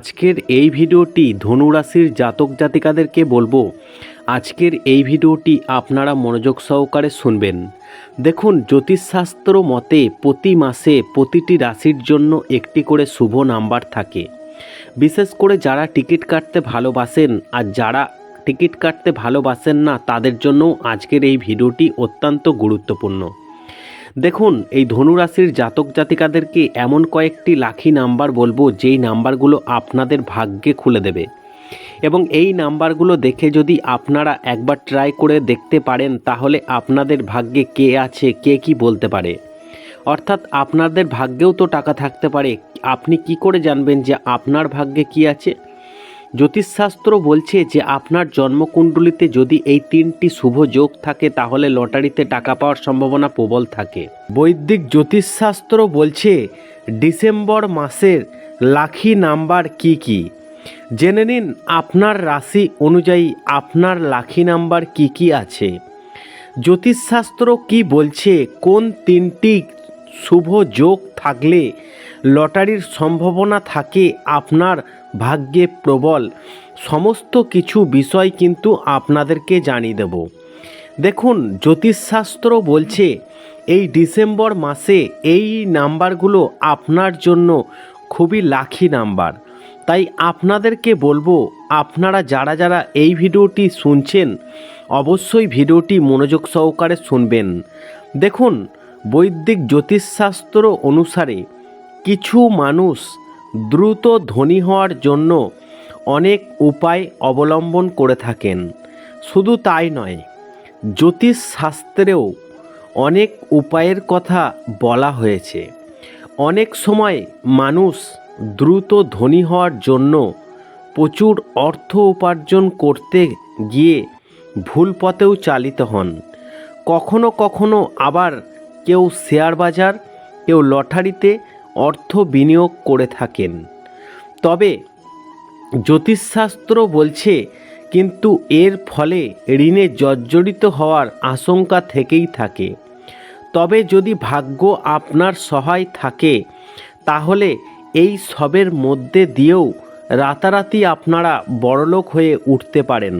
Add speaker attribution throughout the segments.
Speaker 1: আজকের এই ভিডিওটি ধনুরাশির জাতক জাতিকাদেরকে বলব, আজকের এই ভিডিওটি আপনারা মনোযোগ সহকারে শুনবেন। দেখুন, জ্যোতিষশাস্ত্র মতে প্রতি মাসে প্রতিটি রাশির জন্য একটি করে শুভ নাম্বার থাকে। বিশেষ করে যারা টিকিট কাটতে ভালোবাসেন আর যারা টিকিট কাটতে ভালোবাসেন না, তাদের জন্যও আজকের এই ভিডিওটি অত্যন্ত গুরুত্বপূর্ণ। দেখুন, এই ধনুরাশির জাতক জাতিকাদেরকে এমন কয়েকটি লাখি নাম্বার বলব, যেই নাম্বারগুলো আপনাদের ভাগ্যে খুলে দেবে। এবং এই নাম্বারগুলো দেখে যদি আপনারা একবার ট্রাই করে দেখতে পারেন, তাহলে আপনাদের ভাগ্যে কে আছে, কে কি বলতে পারে। অর্থাৎ আপনাদের ভাগ্যেও তো টাকা থাকতে পারে। আপনি কি করে জানবেন যে আপনার ভাগ্যে কি আছে? জ্যোতিষশাস্ত্র বলছে যে আপনার জন্মকুণ্ডলিতে যদি এই তিনটি শুভ যোগ থাকে, তাহলে লটারিতে টাকা পাওয়ার সম্ভাবনা প্রবল থাকে। বৈদিক জ্যোতিষশাস্ত্র বলছে, ডিসেম্বর মাসের লাখি নাম্বার কি কি? জেনে নিন, আপনার রাশি অনুযায়ী আপনার লাখি নাম্বার কি কি আছে? জ্যোতিষশাস্ত্র কি বলছে, কোন তিনটি শুভ যোগ থাকলে লটারির সম্ভাবনা থাকে আপনার ভাগ্যে প্রবল। সমস্ত কিছু বিষয় কিন্তু আপনাদেরকে জানিয়ে দেব। দেখুন, জ্যোতিষশাস্ত্র বলছে, এই ডিসেম্বর মাসে এই নাম্বারগুলো আপনার জন্য খুবই লাখি নাম্বার। তাই আপনাদেরকে বলব, আপনারা যারা যারা এই ভিডিওটি শুনছেন, অবশ্যই ভিডিওটি মনোযোগ সহকারে শুনবেন। দেখুন, বৈদিক জ্যোতিষশাস্ত্র অনুসারে কিছু মানুষ দ্রুত ধনী হওয়ার জন্য অনেক উপায় অবলম্বন করে থাকেন। শুধু তাই নয় জ্যোতিষ শাস্ত্রেও অনেক উপায়ের কথা বলা হয়েছে। অনেক সময় মানুষ দ্রুত ধনী হওয়ার জন্য প্রচুর অর্থ উপার্জন করতে গিয়ে ভুল পথেও চালিত হন। কখনো কখনো আবার কেউ শেয়ার বাজার, কেউ লটারিতে অর্থ বিনিয়োগ করে থাকেন। তবে জ্যোতিষশাস্ত্র বলছে, কিন্তু এর ফলে ঋণে জর্জরিত হওয়ার আশঙ্কা থেকেই থাকে। তবে যদি ভাগ্য আপনার সহায় থাকে, তাহলে এই সবের মধ্যে দিয়েও রাতারাতি আপনারা বড়লোক হয়ে উঠতে পারেন।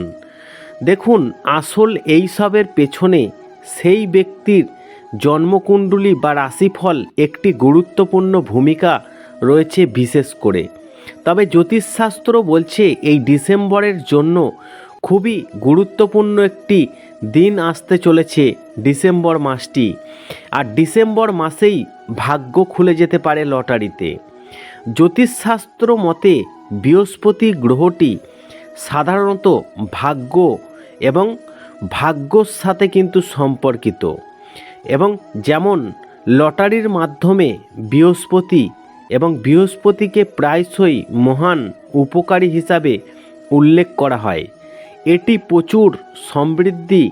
Speaker 1: দেখুন, আসল এই সবের পেছনে সেই ব্যক্তির জন্মকুণ্ডলী বা রাশিফল একটি গুরুত্বপূর্ণ ভূমিকা রয়েছে বিশেষ করে। তবে জ্যোতিষশাস্ত্র বলছে এই ডিসেম্বরের জন্য খুবই গুরুত্বপূর্ণ একটি দিন আসতে চলেছে ডিসেম্বর মাসটি। আর ডিসেম্বর মাসেই ভাগ্য খুলে যেতে পারে লটারিতে। জ্যোতিষশাস্ত্র মতে বৃহস্পতি গ্রহটি সাধারণত ভাগ্য এবং ভাগ্যর সাথে কিন্তু সম্পর্কিত। এবং যেমন লটারির মাধ্যমে বৃহস্পতি এবং বৃহস্পতিকে প্রায়শই মহান উপকারী হিসাবে উল্লেখ করা হয়। এটি প্রচুর সমৃদ্ধি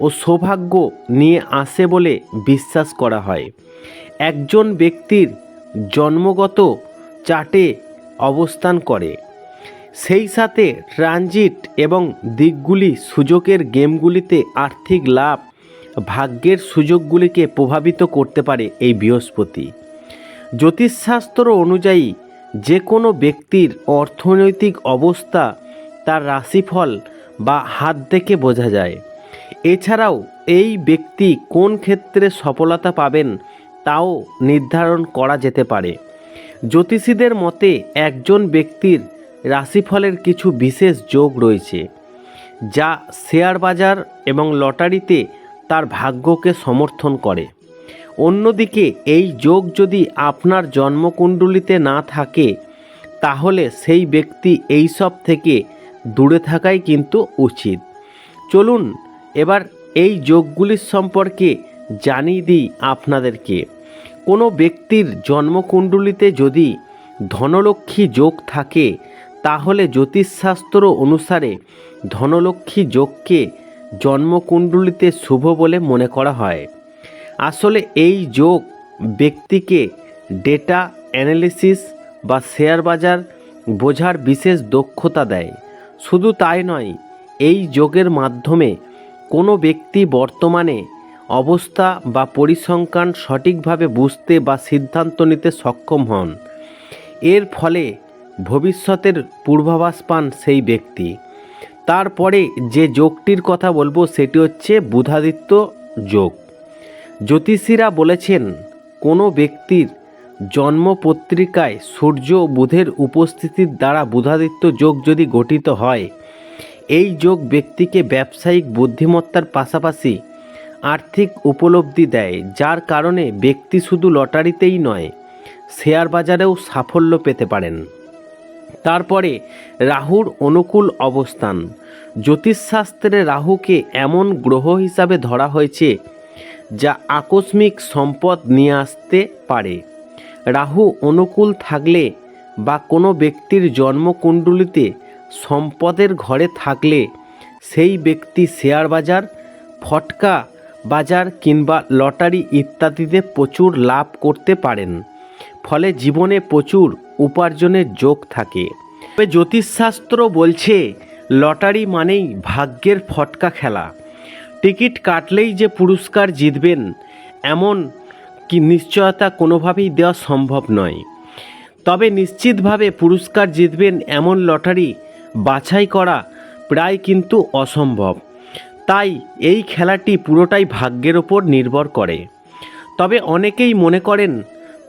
Speaker 1: ও সৌভাগ্য নিয়ে আসে বলে বিশ্বাস করা হয়। একজন ব্যক্তির জন্মগত চার্টে অবস্থান করে। সেই সাথে ট্রানজিট এবং দিকগুলি সুযোগের গেমগুলিতে আর্থিক লাভ ভাগ্যের সুযোগগুলিকে প্রভাবিত করতে পারে এই বৃহস্পতি। জ্যোতিষশাস্ত্র অনুযায়ী, যে কোনো ব্যক্তির অর্থনৈতিক অবস্থা তার রাশিফল বা হাত দেখে বোঝা যায়। এছাড়াও, এই ব্যক্তি কোন ক্ষেত্রে সফলতা পাবেন তাও নির্ধারণ করা যেতে পারে। জ্যোতিষীদের মতে, একজন ব্যক্তির রাশিফলের কিছু বিশেষ যোগ রয়েছে, যা শেয়ার বাজার এবং লটারিতে তার ভাগ্যকে সমর্থন করে। অন্যদিকে, এই যোগ যদি আপনার জন্মকুণ্ডলিতে না থাকে, তাহলে সেই ব্যক্তি এই সব থেকে দূরে থাকাই কিন্তু উচিত। চলুন, এবার এই যোগগুলির সম্পর্কে জানিয়ে দিই আপনাদেরকে। কোনো ব্যক্তির জন্মকুণ্ডলিতে যদি ধনলক্ষ্মী যোগ থাকে, তাহলে জ্যোতিষশাস্ত্র অনুসারে ধনলক্ষ্মী যোগকে জন্মকুণ্ডলিতে শুভ বলে মনে করা হয়। আসলে এই যোগ ব্যক্তিকে ডেটা অ্যানালিসিস বা শেয়ার বাজার বোঝার বিশেষ দক্ষতা দেয়। শুধু তাই নয়, এই যোগের মাধ্যমে কোনো ব্যক্তি বর্তমানে অবস্থা বা পরিসংখ্যান সঠিকভাবে বুঝতে বা সিদ্ধান্ত নিতে সক্ষম হন। এর ফলে ভবিষ্যতের পূর্বাভাস পান সেই ব্যক্তি। তারপরে যে যোগটির কথা বলব সেটি হচ্ছে বুধাদিত্য যোগ। জ্যোতিষীরা বলেছেন, কোনো ব্যক্তির জন্মপত্রিকায় সূর্য বুধের উপস্থিতির দ্বারা বুধাদিত্য যোগ যদি গঠিত হয়, এই যোগ ব্যক্তিকে ব্যবসায়িক বুদ্ধিমত্তার পাশাপাশি আর্থিক উপলব্ধি দেয়, যার কারণে ব্যক্তি শুধু লটারিতেই নয় শেয়ার বাজারেও সাফল্য পেতে পারেন। তারপরে রাহুর অনুকূল অবস্থান। জ্যোতিষশাস্ত্রে রাহুকে এমন গ্রহ হিসাবে ধরা হয়েছে, যা আকস্মিক সম্পদ নিয়ে আসতে পারে। রাহু অনুকূল থাকলে বা কোনো ব্যক্তির জন্মকুণ্ডলিতে সম্পদের ঘরে থাকলে সেই ব্যক্তি শেয়ার বাজার, ফটকা বাজার কিংবা লটারি ইত্যাদিতে প্রচুর লাভ করতে পারেন। ফলে জীবনে প্রচুর উপার্জনের যোগ থাকে। তবে জ্যোতিষশাস্ত্র বলছে, লটারি মানেই ভাগ্যের ফটকা খেলা। টিকিট কাটলেই যে পুরস্কার জিতবেন, এমন কি নিশ্চয়তা কোনোভাবেই দেওয়া সম্ভব নয়। তবে নিশ্চিতভাবে পুরস্কার জিতবেন এমন লটারি বাছাই করা প্রায় কিন্তু অসম্ভব। তাই এই খেলাটি পুরোটাই ভাগ্যের ওপর নির্ভর করে। তবে অনেকেই মনে করেন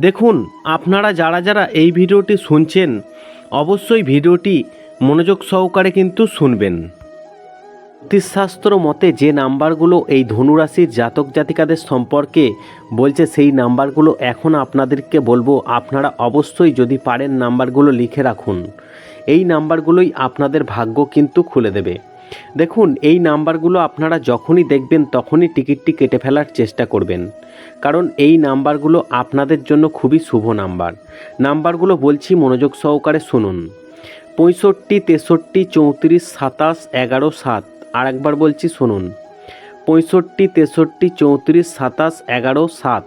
Speaker 1: দেখুন, আপনারা যারা যারা এই ভিডিওটি শুনছেন, অবশ্যই ভিডিওটি মনোযোগ সহকারে কিন্তু শুনবেন। জ্যোতিষশাস্ত্র মতে যে নাম্বারগুলো এই ধনুরাশির জাতক জাতিকাদের সম্পর্কে বলছে, সেই নাম্বারগুলো এখন আপনাদেরকে বলব, আপনারা অবশ্যই যদি পারেন নাম্বারগুলো লিখে রাখুন। এই নাম্বারগুলোই আপনাদের ভাগ্য কিন্তু খুলে দেবে। দেখুন, এই নাম্বারগুলো আপনারা যখনই দেখবেন, তখনই টিকিটটি কেটে ফেলার চেষ্টা করবেন। কারণ এই নাম্বারগুলো আপনাদের জন্য খুবই শুভ নাম্বার। নাম্বারগুলো বলছি মনোযোগ সহকারে শুনুন। পঁয়ষট্টি, তেষট্টি, চৌত্রিশ, সাতাশ, এগারো, সাত। আর একবার বলছি শুনুন। পঁয়ষট্টি, তেষট্টি, চৌত্রিশ, সাতাশ, এগারো, সাত।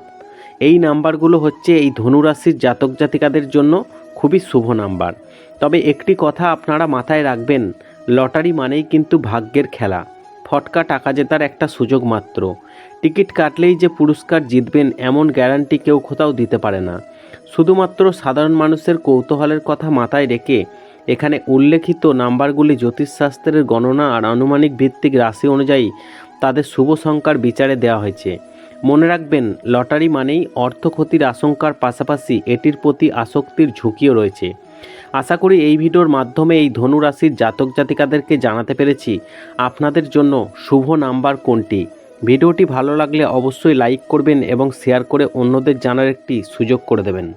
Speaker 1: এই নাম্বারগুলো হচ্ছে এই ধনুরাশির জাতক জাতিকাদের জন্য খুবই শুভ নাম্বার। তবে একটি কথা আপনারা মাথায় রাখবেন লটারি মানেই কিন্তু ভাগ্যের খেলা। ফটকা টাকা জেতার একটা সুযোগ মাত্র। টিকিট কাটলেই যে পুরস্কার জিতবেন এমন গ্যারান্টি কেউ কোথাও দিতে পারে না। শুধুমাত্র সাধারণ মানুষের কৌতূহলের কথা মাথায় রেখে এখানে উল্লেখিত নাম্বারগুলি জ্যোতিষশাস্ত্রের গণনা আর আনুমানিক ভিত্তিক রাশি অনুযায়ী তাদের শুভ সংখ্যার বিচারে দেওয়া হয়েছে। মনে রাখবেন, লটারি মানেই অর্থ ক্ষতির আশঙ্কার পাশাপাশি এটির প্রতি আসক্তির ঝুঁকিও রয়েছে। আশা করি এই ভিডিওর মাধ্যমে এই ধনু রাশির জাতক জাতিকাদেরকে জানাতে পেরেছি। আপনাদের জন্য শুভ নাম্বার কোনটি? ভিডিওটি ভালো লাগলে অবশ্যই লাইক করবেন এবং শেয়ার করে অন্যদের জানার একটি সুযোগ করে দেবেন।